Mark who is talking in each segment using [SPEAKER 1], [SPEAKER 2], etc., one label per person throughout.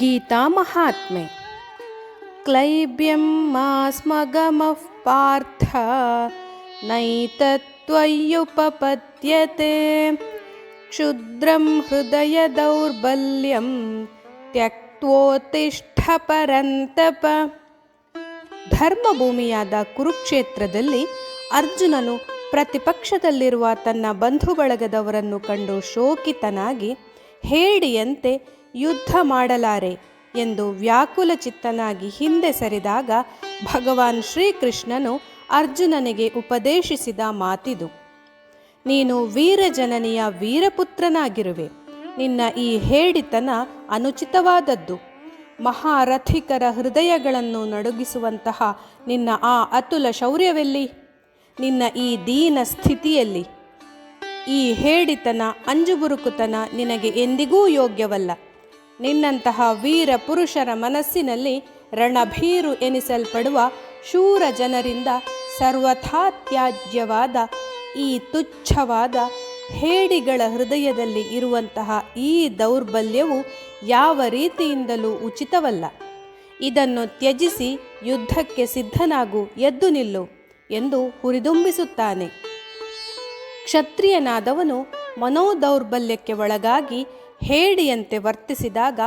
[SPEAKER 1] गीतामहात्म्ये क्लैब्यं मास्मगमः पार्थ नैतत्त्वय्युपपद्यते क्षुद्रं हृदयदौर्बल्यं त्यक्त्वोत्तिष्ठ ಪರಂತಪ ಧರ್ಮಭೂಮಿಯಾದ ಕುರುಕ್ಷೇತ್ರದಲ್ಲಿ ಅರ್ಜುನನು ಪ್ರತಿಪಕ್ಷದಲ್ಲಿರುವ ತನ್ನ ಬಂಧು ಬಳಗದವರನ್ನು ಕಂಡು ಶೋಕಿತನಾಗಿ ಹೇಡಿಯಂತೆ ಯುದ್ಧ ಮಾಡಲಾರೆ ಎಂದು ವ್ಯಾಕುಲ ಚಿತ್ತನಾಗಿ ಹಿಂದೆ ಸರಿದಾಗ ಭಗವಾನ್ ಶ್ರೀಕೃಷ್ಣನು ಅರ್ಜುನನಿಗೆ ಉಪದೇಶಿಸಿದ ಮಾತಿದು. ನೀನು ವೀರಜನನಿಯ ವೀರಪುತ್ರನಾಗಿರುವೆ. ನಿನ್ನ ಈ ಹೇಡಿತನ ಅನುಚಿತವಾದದ್ದು. ಮಹಾರಥಿಕರ ಹೃದಯಗಳನ್ನು ನಡುಗಿಸುವಂತಹ ನಿನ್ನ ಆ ಅತುಲ ಶೌರ್ಯವೆಲ್ಲಿ? ನಿನ್ನ ಈ ದೀನ ಸ್ಥಿತಿಯಲ್ಲಿ? ಈ ಹೇಡಿತನ ಅಂಜುಬುರುಕುತನ ನಿನಗೆ ಎಂದಿಗೂ ಯೋಗ್ಯವಲ್ಲ. ನಿನ್ನಂತಹ ವೀರ ಪುರುಷರ ಮನಸ್ಸಿನಲ್ಲಿ ರಣಭೀರು ಎನಿಸಲ್ಪಡುವ ಶೂರ ಜನರಿಂದ ಸರ್ವಥಾ ತ್ಯಾಜ್ಯವಾದ ಈ ತುಚ್ಛವಾದ ಹೇಡಿಗಳ ಹೃದಯದಲ್ಲಿ ಇರುವಂತಹ ಈ ದೌರ್ಬಲ್ಯವು ಯಾವ ರೀತಿಯಿಂದಲೂ ಉಚಿತವಲ್ಲ. ಇದನ್ನು ತ್ಯಜಿಸಿ ಯುದ್ಧಕ್ಕೆ ಸಿದ್ಧನಾಗು, ಎದ್ದು ನಿಲ್ಲು ಎಂದು ಹುರಿದುಂಬಿಸುತ್ತಾನೆ. ಕ್ಷತ್ರಿಯನಾದವನು ಮನೋದೌರ್ಬಲ್ಯಕ್ಕೆ ಒಳಗಾಗಿ ಹೇಡಿಯಂತೆ ವರ್ತಿಸಿದಾಗ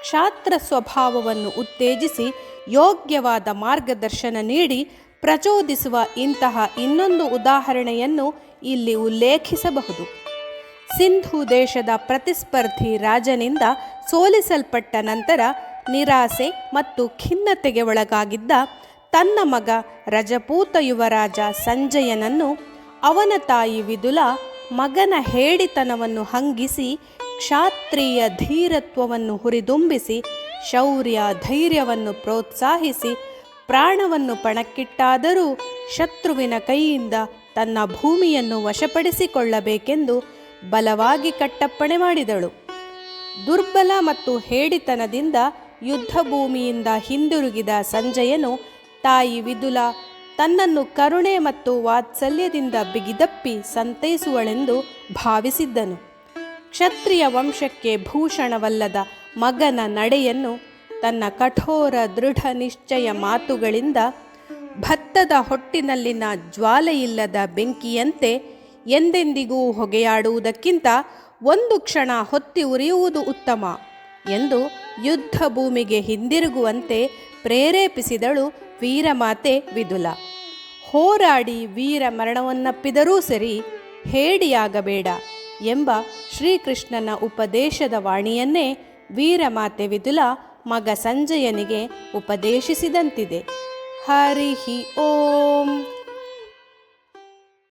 [SPEAKER 1] ಕ್ಷಾತ್ರ ಸ್ವಭಾವವನ್ನು ಉತ್ತೇಜಿಸಿ ಯೋಗ್ಯವಾದ ಮಾರ್ಗದರ್ಶನ ನೀಡಿ ಪ್ರಚೋದಿಸುವ ಇಂತಹ ಇನ್ನೊಂದು ಉದಾಹರಣೆಯನ್ನು ಇಲ್ಲಿ ಉಲ್ಲೇಖಿಸಬಹುದು. ಸಿಂಧು ದೇಶದ ಪ್ರತಿಸ್ಪರ್ಧಿ ರಾಜನಿಂದ ಸೋಲಿಸಲ್ಪಟ್ಟ ನಂತರ ನಿರಾಸೆ ಮತ್ತು ಖಿನ್ನತೆಗೆ ಒಳಗಾಗಿದ್ದ ತನ್ನ ಮಗ ರಜಪೂತ ಯುವರಾಜ ಸಂಜಯನನ್ನು ಅವನ ತಾಯಿ ವಿದುಲ ಮಗನ ಹೇಡಿತನವನ್ನು ಹಂಗಿಸಿ ಕ್ಷಾತ್ರಿಯ ಧೀರತ್ವವನ್ನು ಹುರಿದುಂಬಿಸಿ, ಶೌರ್ಯ ಧೈರ್ಯವನ್ನು ಪ್ರೋತ್ಸಾಹಿಸಿ, ಪ್ರಾಣವನ್ನು ಪಣಕ್ಕಿಟ್ಟಾದರೂ ಶತ್ರುವಿನ ಕೈಯಿಂದ ತನ್ನ ಭೂಮಿಯನ್ನು ವಶಪಡಿಸಿಕೊಳ್ಳಬೇಕೆಂದು ಬಲವಾಗಿ ಕಟ್ಟಪ್ಪಣೆ ಮಾಡಿದಳು. ದುರ್ಬಲ ಮತ್ತು ಹೇಡಿತನದಿಂದ ಯುದ್ಧ ಭೂಮಿಯಿಂದ ಹಿಂದಿರುಗಿದ ಸಂಜಯನು, ತಾಯಿ ವಿದುಲ, ತನ್ನನ್ನು ಕರುಣೆ ಮತ್ತು ವಾತ್ಸಲ್ಯದಿಂದ ಬಿಗಿದಪ್ಪಿ ಸಂತೈಸುವಳೆಂದು ಭಾವಿಸಿದ್ದನು. ಕ್ಷತ್ರಿಯ ವಂಶಕ್ಕೆ ಭೂಷಣವಲ್ಲದ ಮಗನ ನಡೆಯನ್ನು ತನ್ನ ಕಠೋರ ದೃಢ ನಿಶ್ಚಯ ಮಾತುಗಳಿಂದ ಭತ್ತದ ಹೊಟ್ಟಿನಲ್ಲಿನ ಜ್ವಾಲೆಯಿಲ್ಲದ ಬೆಂಕಿಯಂತೆ ಎಂದೆಂದಿಗೂ ಹೊಗೆಯಾಡುವುದಕ್ಕಿಂತ ಒಂದು ಕ್ಷಣ ಹೊತ್ತಿ ಉರಿಯುವುದು ಉತ್ತಮ ಎಂದು ಯುದ್ಧ ಭೂಮಿಗೆ ಹಿಂದಿರುಗುವಂತೆ ಪ್ರೇರೇಪಿಸಿದಳು ವೀರಮಾತೆ ವಿದುಲ. ಹೋರಾಡಿ ವೀರ ಮರಣವನ್ನಪ್ಪಿದರೂ ಸರಿ ಹೇಡಿಯಾಗಬೇಡ ಎಂಬ ಶ್ರೀಕೃಷ್ಣನ ಉಪದೇಶದ ವಾಣಿಯನ್ನೇ ವೀರಮಾತೆ ವಿದುಲ ಮಗ ಸಂಜಯನಿಗೆ ಉಪದೇಶಿಸಿದಂತಿದೆ. ಹರಿ ಓಂ.